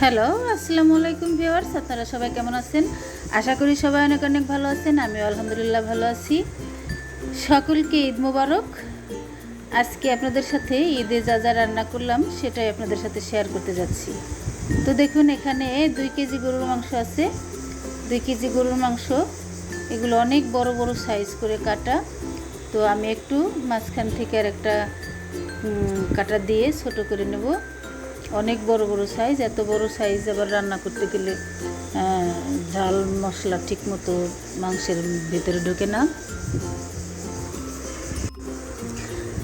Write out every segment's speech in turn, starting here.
Hello, আসসালামু আলাইকুম viewers, আপনারা সবাই কেমন আছেন? আশা করি সবাই অনেক অনেক ভালো আছেন আমি আলহামদুলিল্লাহ ভালো আছি। সকলকে ঈদ মোবারক। আজকে আপনাদের সাথে ঈদে যা যা রান্না করলাম, সেটাই আপনাদের সাথে শেয়ার করতে যাচ্ছি। তো দেখুন, এখানে দুই কেজি গরুর মাংস আছে। দুই কেজি গরুর মাংস, এগুলো অনেক বড় বড় সাইজ করে কাটা। তো আমি একটু মাঝখান থেকে আর একটা কাটা দিয়ে ছোট করে নেব। অনেক বড় বড় সাইজ এত বড় সাইজ আবার রান্না করতে গেলে ঝাল মশলা ঠিক মতো মাংসের ভেতরে ঢোকে না।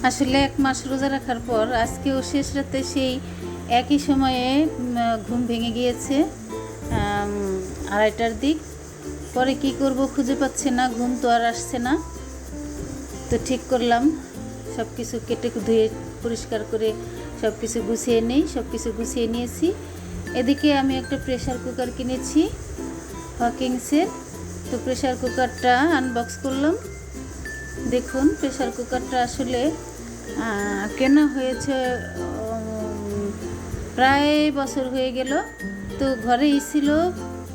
আসলে এক মাস রোজা রাখার পর আজকেও শেষ রাতে সেই একই সময়ে ঘুম ভেঙে গিয়েছে আড়াইটার দিক। পরে কি করব খুঁজে পাচ্ছে না, ঘুম তো আর আসছে না। তো ঠিক করলাম সব কিছু কেটে ধুয়ে পরিষ্কার করে সব কিছু গুছিয়ে নেই, সব কিছু গুছিয়ে নিয়েছি। এদিকে আমি একটা প্রেশার কুকার কিনেছি হকিংসের তো প্রেশার কুকারটা আনবক্স করলাম। দেখুন প্রেশার কুকারটা আসলে কেনা হয়েছে প্রায় বছর হয়ে গেল। তো ঘরেই ছিল,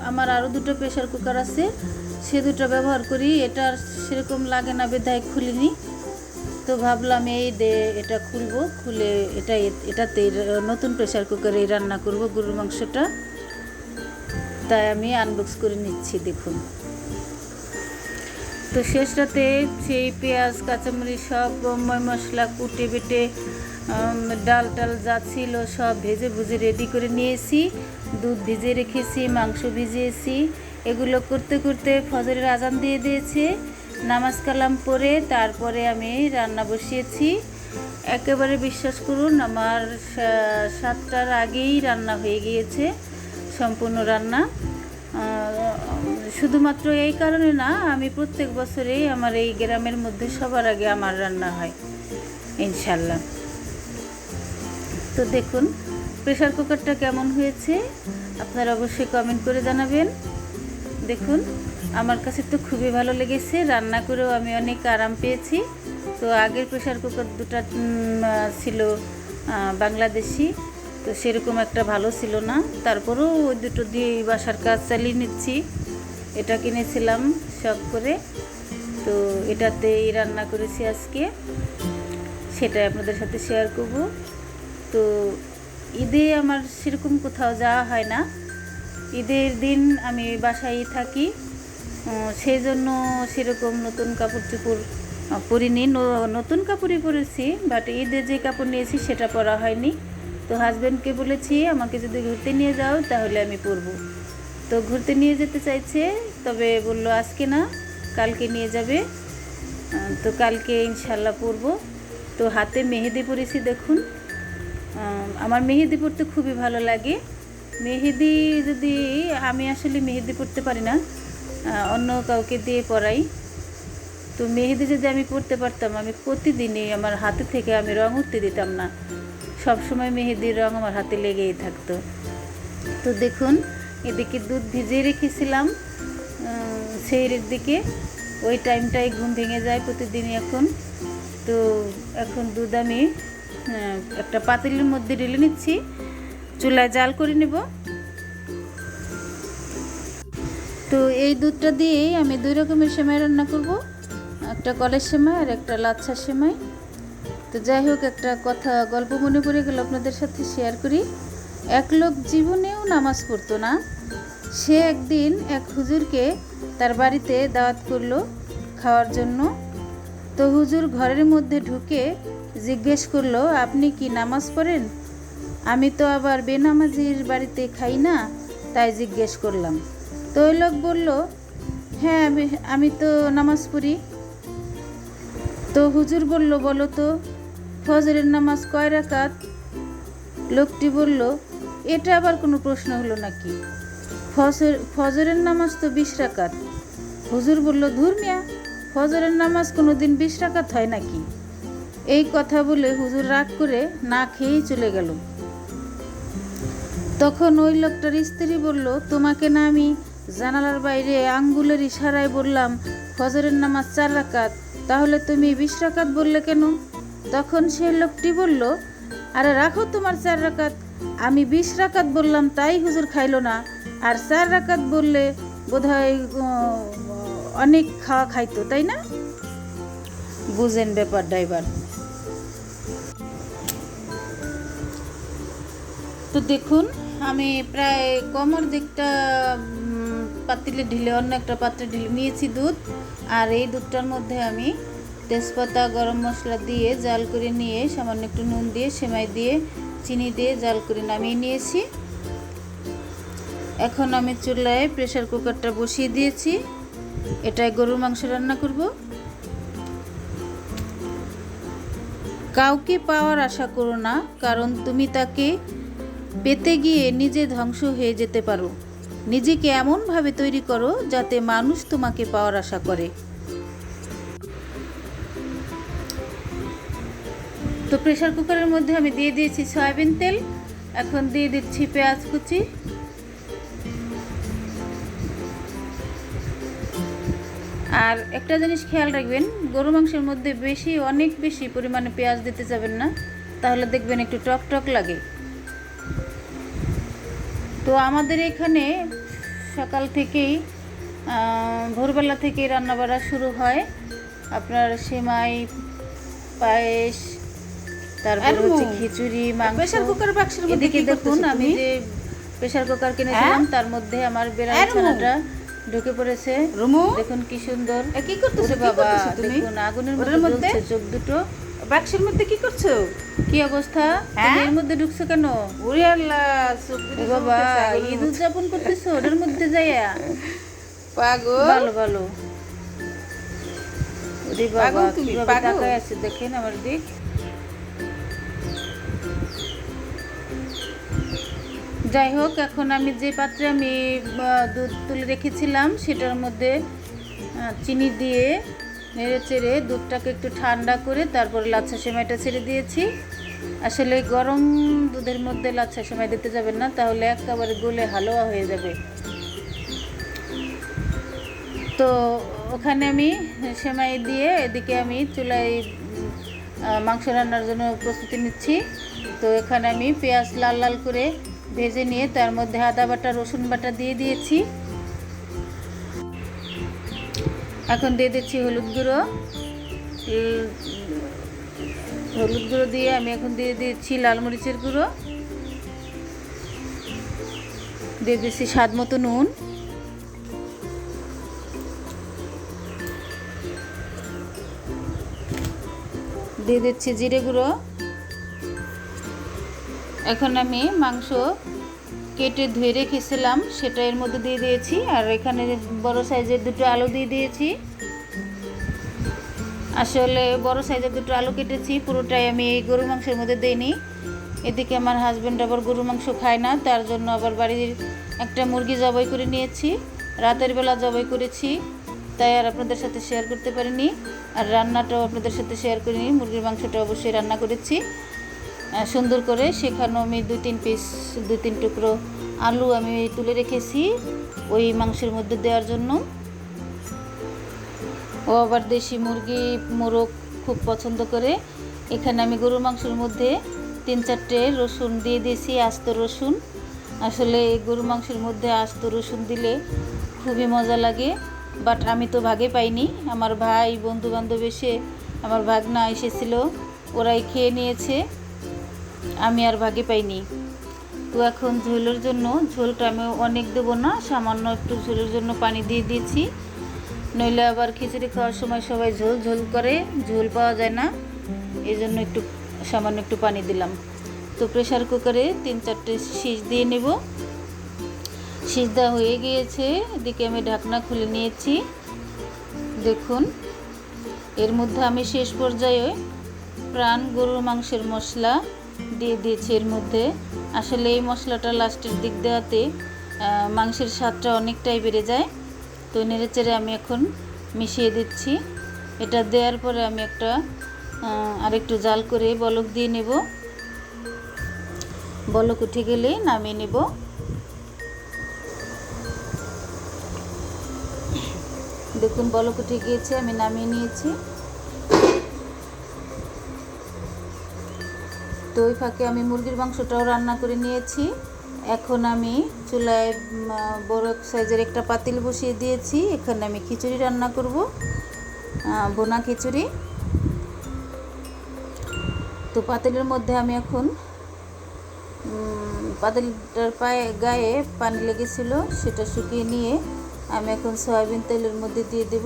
আমার আরও দুটো প্রেশার কুকার আছে। সে দুটো ব্যবহার করি এটা সেরকম লাগে না, বেধায় খুলিনি। তো ভাবলাম এই দে, এটা খুলবো, খুলে এটা এটাতে নতুন প্রেশার কুকারে রান্না করব গরুর মাংসটা। তাই আমি আনবক্স করে নিচ্ছি, দেখুন। তো শেষ রাতে সেই পেঁয়াজ, কাঁচামরিচ সব ময় মশলা কুটে বেটে ডাল টাল যা ছিল সব ভেজে ভুজে রেডি করে নিয়েছি। দুধ ভিজে রেখেছি, মাংস ভিজিয়েছি। এগুলো করতে করতে ফজরের আজান দিয়ে দিয়েছে। নামাজ কালাম পরে তারপরে আমি রান্না বসিয়েছি। একেবারে বিশ্বাস করুন, আমার সাতটার আগেই রান্না হয়ে গিয়েছে সম্পূর্ণ রান্না। শুধুমাত্র এই কারণে না, আমি প্রত্যেক বছরেই আমার এই গ্রামের মধ্যে সবার আগে আমার রান্না হয় ইনশাল্লাহ তো দেখুন প্রেশার কুকারটা কেমন হয়েছে? আপনারা অবশ্যই কমেন্ট করে জানাবেন। দেখুন আমার কাছে তো খুবই ভালো লেগেছে, রান্না করেও আমি অনেক আরাম পেয়েছি। তো আগের প্রেশার কুকার দুটা ছিল বাংলাদেশি, তো সেরকম একটা ভালো ছিল না। তারপরেও ওই দুটো দিয়ে বাসার কাজ চালিয়ে নিচ্ছি। এটা কিনেছিলাম শখ করে। তো এটাতেই রান্না করেছি আজকে। সেটাই আপনাদের সাথে শেয়ার করব। তো ঈদে আমার সেরকম কোথাও যাওয়া হয় না। ঈদের দিন আমি বাসায় থাকি। সেই জন্য সেরকম নতুন কাপড় চোপড় পরিনি। নতুন কাপড়ই পরেছি বাট ঈদে যে কাপড় নিয়েছি সেটা পরা হয়নি। তো হাজব্যান্ডকে বলেছি, আমাকে যদি ঘুরতে নিয়ে যাও, তাহলে আমি পরবো। তো ঘুরতে নিয়ে যেতে চাইছে, তবে বলল, আজকে না, কালকে নিয়ে যাবে। তো কালকে ইনশাল্লাহ পরবো। তো হাতে মেহেদি পরেছি, দেখুন। আমার মেহেদি পরতে খুবই ভালো লাগে। মেহেদি যদি আমি আসলে মেহেদি পরতে পারি না অন্য কাউকে দিয়ে পড়াই। তো মেহেদি যদি আমি পড়তে পারতাম, আমি প্রতিদিনই আমার হাতে থেকে আমি রং উঠতে দিতাম না। সব সময় মেহেদির রং আমার হাতে লেগেই থাকতো। তো দেখুন, এদিকে দুধ ভিজিয়ে রেখেছিলাম। সেই দিকে। ওই টাইমটাই ঘুম ভেঙে যায় প্রতিদিনই এখন। তো এখন দুধ আমি একটা পাতিলের মধ্যে ঢেলে নিচ্ছি। চুলায় জাল করে নেব। তো এই দুধটা দিয়েই আমি দুই রকমের সেমাই রান্না করব। একটা কলের সেমাই আর একটা লাচ্ছা সেমাই। তো যাই হোক, একটা কথা, গল্প মনে করে গেল আপনাদের সাথে শেয়ার করি। এক লোক জীবনেও নামাজ পড়তো না। সে একদিন এক হুজুরকে তার বাড়িতে দাওয়াত করল খাওয়ার জন্য। তো হুজুর ঘরের মধ্যে ঢুকে জিজ্ঞেস করল, আপনি কি নামাজ পড়েন? আমি তো আবার বেনামাজির বাড়িতে খাই না, তাই জিজ্ঞেস করলাম। তো ওই লোক বলল হ্যাঁ আমি আমি তো নামাজ পড়ি। তো হুজুর বলল, বলো তো, ফজরের নামাজ কয় রাকাত? লোকটি বলল, এটা আবার কোনো প্রশ্ন হলো নাকি? ফজর ফজরের নামাজ তো বিশ রাকাত। হুজুর বলল, ধুর মিয়া, ফজরের নামাজ কোনো দিন বিশ রাকাত হয় নাকি? এই কথা বলে হুজুর রাগ করে না খেয়েই চলে গেল। তখন ওই লোকটার স্ত্রী বলল, তোমাকে না আমি জানালার বাইরে আঙ্গুলের ইশারায় বললাম ফজরের নামাজ চার রাকাত। তাহলে তুমি বিশ রাকাত বললে কেন? তখন সেই লোকটি বলল আরে রাখো তোমার চার রাকাত। আমি বিশ রাকাত বললাম তাই হুজুর খাইলো না। আর চার রাকাত বললে উম, অনেক খাওয়া খাইতো তাই না? বুঝেন ব্যাপার ড্রাইভার। তো দেখুন আমি প্রায় কমর দিকটা পাতিলে ঢিলে অন্য একটা পাত্রে ঢিলে নিয়েছি দুধ। আর এই দুধটার মধ্যে আমি তেজপাতা, গরম মশলা দিয়ে জাল করে নিয়ে সামান্য একটু নুন দিয়ে, সেমাই দিয়ে, চিনি দিয়ে জাল করে নামিয়ে নিয়েছি। এখন আমি চুলায় প্রেশার কুকারটা বসিয়ে দিয়েছি। এটায় গরুর মাংস রান্না করব। কাউকে পাওয়ার আশা করো না, কারণ তুমি তাকে পেতে গিয়ে নিজে ধ্বংস হয়ে যেতে পারো। নিজেকে এমনভাবে তৈরি করো যাতে মানুষ তোমাকে পাওয়ার আশা করে। তো প্রেশার কুকারের মধ্যে আমি দিয়ে দিয়েছি সয়াবিন তেল, এখন দিয়ে দিচ্ছি পেঁয়াজ কুচি। আর একটা জিনিস খেয়াল রাখবেন, গরু মাংসের মধ্যে বেশি, অনেক বেশি পরিমাণে পেঁয়াজ দিতে যাবেন না, তাহলে দেখবেন একটু টক টক লাগে। তো আমাদের এখানে সকাল থেকেই ভোরবেলা থেকেই রান্নাবাড়া শুরু হয়। আপনার সেমাই পায়েস তারপর হচ্ছে খিচুড়ি মাংস। প্রেসার কুকার বাক্সের মধ্যে কি দেখুন আমি যে প্রেসার কুকার কিনেছিলাম হ্যাঁ? তার মধ্যে আমার ছানাটা ঢুকে পড়েছে। রুমু! দেখুন কি সুন্দর। এ কি করতেছো? বাবা তুমি? দেখুন আগুনের মধ্যে? চোখ দুটো। বাক্সের মধ্যে কি করছ? কি অবস্থা? হ্যাঁ? এর মধ্যে ঢুকছো কেন? ওরে আল্লাহ বাবা ঈদ উদযাপন করতেছো? ওটার মধ্যে যাইয়া। পাগল। ভালো ভালো। ওরে বাবা কীভাবে তাকায় আছে দেখেন আমার দিক। যাই হোক এখন আমি যে পাত্রে আমি দুধ তুলে রেখেছিলাম সেটার মধ্যে চিনি দিয়ে নেড়ে চেড়ে দুধটাকে একটু ঠান্ডা করে তারপরে লাচ্ছা সেমাইটা ছেড়ে দিয়েছি। আসলে গরম দুধের মধ্যে লাচ্ছা সেমাই দিতে যাবেন না, তাহলে একেবারে গলে হালুয়া হয়ে যাবে। তো ওখানে আমি সেমাই দিয়ে এদিকে আমি চুলায় মাংস রান্নার জন্য প্রস্তুতি নিচ্ছি। তো এখানে আমি পেঁয়াজ লাল লাল করে ভেজে নিয়ে তার মধ্যে আদা বাটা, রসুন বাটা দিয়ে দিয়েছি। এখন দিয়ে দিচ্ছি হলুদ গুঁড়ো। হলুদ গুঁড়ো দিয়ে আমি এখন দিয়ে দিচ্ছি লাল মরিচের গুঁড়ো। দিয়ে দিচ্ছি স্বাদ মতো নুন। দিয়ে দিচ্ছি জিরে গুঁড়ো। এখন আমি মাংস কেটে ধুয়ে রেখেছিলাম, সেটা এর মধ্যে দিয়ে দিয়েছি। আর এখানে বড় সাইজের দুটো আলু দিয়ে দিয়েছি। আসলে বড় সাইজের দুটো আলু কেটেছি, পুরোটাই আমি এই গরু মাংসের মধ্যে দিইনি। এদিকে আমার হাজব্যান্ড আবার গরু মাংস খায় না, তার জন্য আবার বাড়ির একটা মুরগি জবাই করে নিয়েছি। রাতের বেলা জবাই করেছি, তাই আর আপনাদের সাথে শেয়ার করতে পারিনি। আর রান্নাটাও আপনাদের সাথে শেয়ার করিনি, মুরগির মাংসটা অবশ্যই রান্না করেছি। সুন্দর করে সেখানেও আমি দুই তিন পিস দুই তিন টুকরো আলু আমি তুলে রেখেছি ওই মাংসের মধ্যে দেওয়ার জন্য। ও আবার দেশি মুরগি, মোরগ খুব পছন্দ করে। এখানে আমি গরুর মাংসের মধ্যে তিন চারটে রসুন দিয়ে দিয়েছি, আস্ত রসুন। আসলে গরুর মাংসের মধ্যে আস্ত রসুন দিলে খুবই মজা লাগে বাট আমি তো ভাগে পাইনি। আমার ভাই বন্ধু বান্ধব এসে, আমার ভাগনা এসেছিল, ওরাই খেয়ে নিয়েছে। আমি আর ভাগে পাইনি। তো এখন ঝোলের জন্য, ঝোলটা আমি অনেক দেবো না, সামান্য একটু ঝোলের জন্য পানি দিয়ে দিয়েছি। নইলে আবার খিচুড়ি খাওয়ার সময় সবাই ঝোল ঝোল করে, ঝোল পাওয়া যায় না। এই জন্য একটু, সামান্য একটু পানি দিলাম। তো প্রেশার কুকারে তিন চারটে শীষ দিয়ে নেব। দেওয়া হয়ে গিয়েছে, এদিকে আমি ঢাকনা খুলে নিয়েছি। দেখুন, এর মধ্যে আমি শেষ পর্যায়ে প্রাণ গরুর মাংসের মশলা দিয়ে দিয়েছি এর মধ্যে। আসলে এই মশলাটা লাস্টের দিক দেওয়াতে মাংসের স্বাদটা অনেকটাই বেড়ে যায়। তো নেড়েচেড়ে আমি এখন মিশিয়ে দিচ্ছি। এটা দেওয়ার পরে আমি একটা আরেকটু জাল করে বলক দিয়ে নেব। বলক উঠে গেলে নামিয়ে নেব। দেখুন, বলক উঠে গিয়েছে, আমি নামিয়ে নিয়েছি। তো ওই ফাঁকে আমি মুরগির মাংসটাও রান্না করে নিয়েছি। এখন আমি চুলায় বড় সাইজের একটা পাতিল বসিয়ে দিয়েছি। এখানে আমি খিচুড়ি রান্না করব বোনা খিচুড়ি। তো পাতিলের মধ্যে আমি এখন পাতিলটার পায়ে, গায়ে পানি লেগেছিল, সেটা শুকিয়ে নিয়ে আমি এখন সয়াবিন তেলের মধ্যে দিয়ে দেব।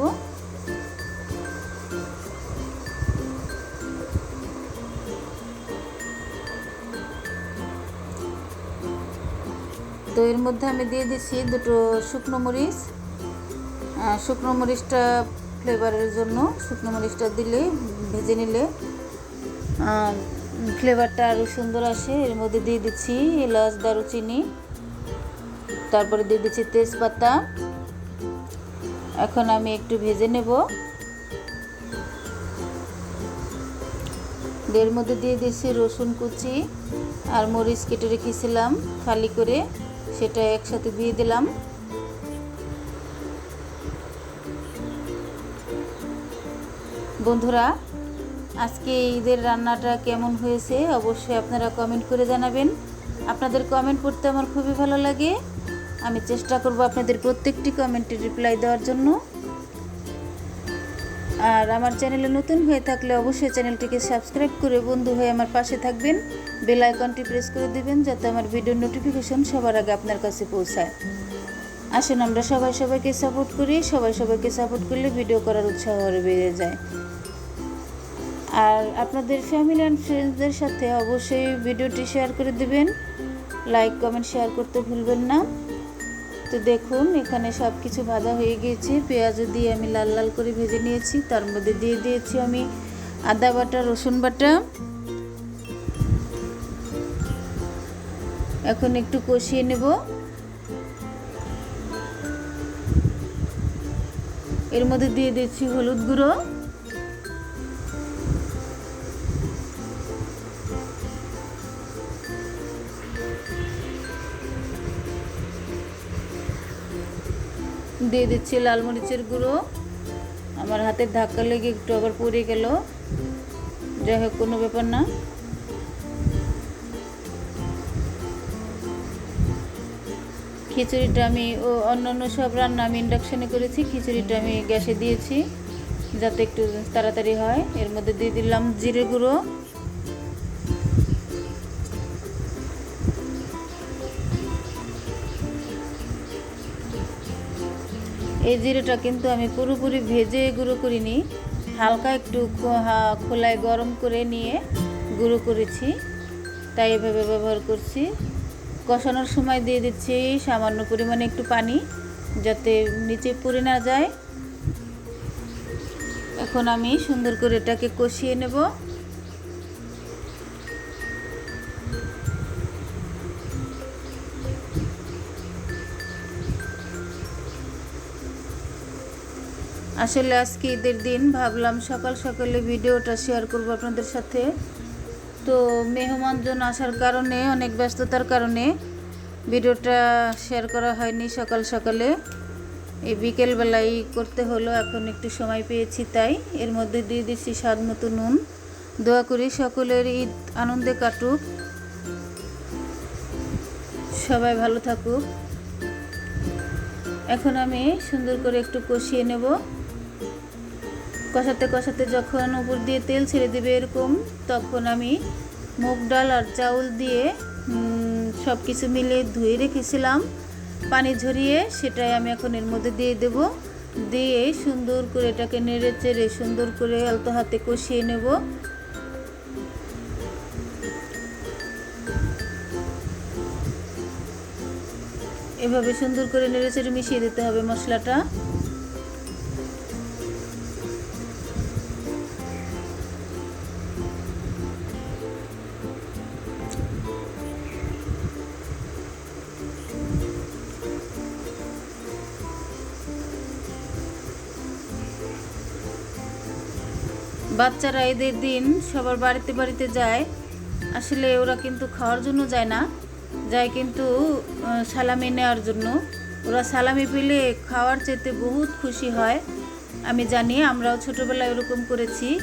তো এর মধ্যে আমি দিয়ে দিচ্ছি দুটো শুকনো মরিচ। শুকনো মরিচটা ফ্লেভারের জন্য, শুকনো মরিচটা দিলে, ভেজে নিলে ফ্লেভারটা আরও সুন্দর আসে। এর মধ্যে দিয়ে দিচ্ছি এলাচ, দারুচিনি, তারপরে দিয়ে দিচ্ছি তেজপাতা। এখন আমি একটু ভেজে নেব। এর মধ্যে দিয়ে দিচ্ছি রসুন কুচি আর মরিচ কেটে রেখেছিলাম খালি করে। সেটা একসাথে দিয়ে দিলাম। বন্ধুরা, আজকে ঈদের রান্নাটা কেমন হয়েছে অবশ্যই আপনারা কমেন্ট করে জানাবেন। আপনাদের কমেন্ট পড়তে আমার খুবই ভালো লাগে। আমি চেষ্টা করব আপনাদের প্রত্যেকটি কমেন্টের রিপ্লাই দেওয়ার জন্য। আর আমার চ্যানেলে নতুন হয়ে থাকলে অবশ্যই চ্যানেলটিকে সাবস্ক্রাইব করে বন্ধু হয়ে আমার পাশে থাকবেন। বেল আইকনটি প্রেস করে দিবেন যাতে আমার ভিডিওর নোটিফিকেশন সবার আগে আপনার কাছে পৌঁছায়। আসুন আমরা সবাই সবাইকে সাপোর্ট করি, সবাই সবাইকে সাপোর্ট করলে ভিডিও করার উৎসাহ আরও বেড়ে যায়। আর আপনাদের ফ্যামিলি অ্যান্ড ফ্রেন্ডসদের সাথে অবশ্যই ভিডিওটি শেয়ার করে দেবেন। লাইক কমেন্ট শেয়ার করতে ভুলবেন না। তো দেখুন, এখানে সব কিছু ভাজা হয়ে গিয়েছে। পেঁয়াজও দিয়ে আমি লাল লাল করে ভেজে নিয়েছি। তার মধ্যে দিয়ে দিয়েছি আমি আদা বাটা, রসুন বাটা। এখন একটু কষিয়ে নেব। এর মধ্যে দিয়ে দিচ্ছি হলুদ গুঁড়ো। দিয়ে দিচ্ছি লাল মরিচের গুঁড়ো। আমার হাতের ধাক্কা লেগে একটু আবার পড়ে গেল। যাই হোক, কোনো ব্যাপার না। খিচুড়িটা আমি ও অন্যান্য সব রান্না আমি ইন্ডাকশানে করেছি, খিচুড়িটা আমি গ্যাসে দিয়েছি, যাতে একটু তাড়াতাড়ি হয়। এর মধ্যে দিয়ে দিলাম জিরে গুঁড়ো। এই জিরেটা কিন্তু আমি পুরোপুরি ভেজে গুঁড়ো করিনি, হালকা একটু খোলায় গরম করে নিয়ে গুঁড়ো করেছি। তাই এভাবে ব্যবহার করছি। কষানোর সময় দিয়ে দিচ্ছি সামান্য পরিমাণে একটু পানি, যাতে নিচে পড়ে না যায়। এখন আমি সুন্দর করে এটাকে কষিয়ে নেব। আসলে আজকে ঈদের দিন ভাবলাম সকাল সকালে ভিডিওটা শেয়ার করব আপনাদের সাথে। তো মেহমানজন আসার কারণে, অনেক ব্যস্ততার কারণে ভিডিওটা শেয়ার করা হয়নি সকাল সকালে। এই বিকেলবেলায় করতে হলো, এখন একটু সময় পেয়েছি তাই। এর মধ্যে দিয়ে দিচ্ছি স্বাদ মতো নুন। দোয়া করি সকলের ঈদ আনন্দে কাটুক। সবাই ভালো থাকুক। এখন আমি সুন্দর করে একটু কষিয়ে নেব। কষাতে কষাতে যখন উপর দিয়ে তেল ছেড়ে দেবে এরকম, তখন আমি মুগ ডাল আর চাউল দিয়ে সব কিছু মিলে ধুয়ে রেখেছিলাম। পানি ঝরিয়ে সেটাই আমি এখন এর মধ্যে দিয়ে দেব। দিয়ে সুন্দর করে এটাকে নেড়ে চেড়ে সুন্দর করে আলতো হাতে কষিয়ে নেব। এভাবে সুন্দর করে নেড়ে চেড়ে মিশিয়ে দিতে হবে মশলাটা। বাচ্চারা ঈদের দিন সবার বাড়িতে বাড়িতে যায়। আসলে ওরা কিন্তু খাওয়ার জন্য যায় না। যায় কিন্তু সালামি নেওয়ার জন্য। ওরা সালামি পেলে খাওয়ার চেতে বহুত খুশি হয়। আমি জানি আমরাও ছোটোবেলায় ওরকম করেছি।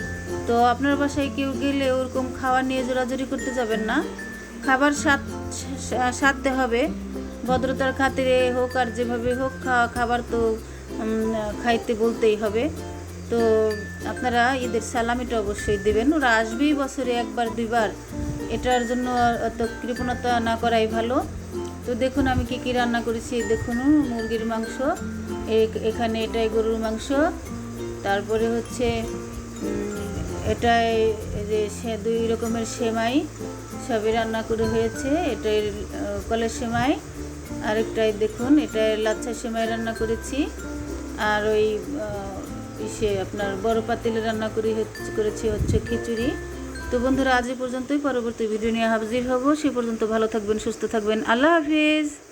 তো আপনার বাসায় কেউ গেলে ওরকম খাওয়া নিয়ে জোরাজুরি করতে যাবেন না। খাবার স্বাদ সারতে হবে। ভদ্রতার খাতিরে হোক আর যেভাবে হোক খা- খাবার তো খাইতে বলতেই হবে। তো আপনারা ঈদের সালামিটা অবশ্যই দেবেন। ওরা আসবেই বছরে একবার, দুইবার। এটার জন্য অত কৃপণতা না করাই ভালো। তো দেখুন আমি কি কি রান্না করেছি। দেখুন, মুরগির মাংস এখানে এটাই গরুর মাংস। তারপরে হচ্ছে এটাই যে সে, দুই রকমের সেমাই, সবই রান্না করে হয়েছে। এটাই কলের সেমাই। আরেকটাই দেখুন, এটাই লাচ্ছা সেমাই রান্না করেছি। আর ওই ইসে আপনার বড় পাতিলে রান্না করি, হচ্ছে করেছি হচ্ছে খিচুড়ি। তো বন্ধুরা, আজ এ পর্যন্তই। পরবর্তী ভিডিও নিয়ে হাজির হব। সে পর্যন্ত ভালো থাকবেন, সুস্থ থাকবেন। আল্লাহ হাফিজ।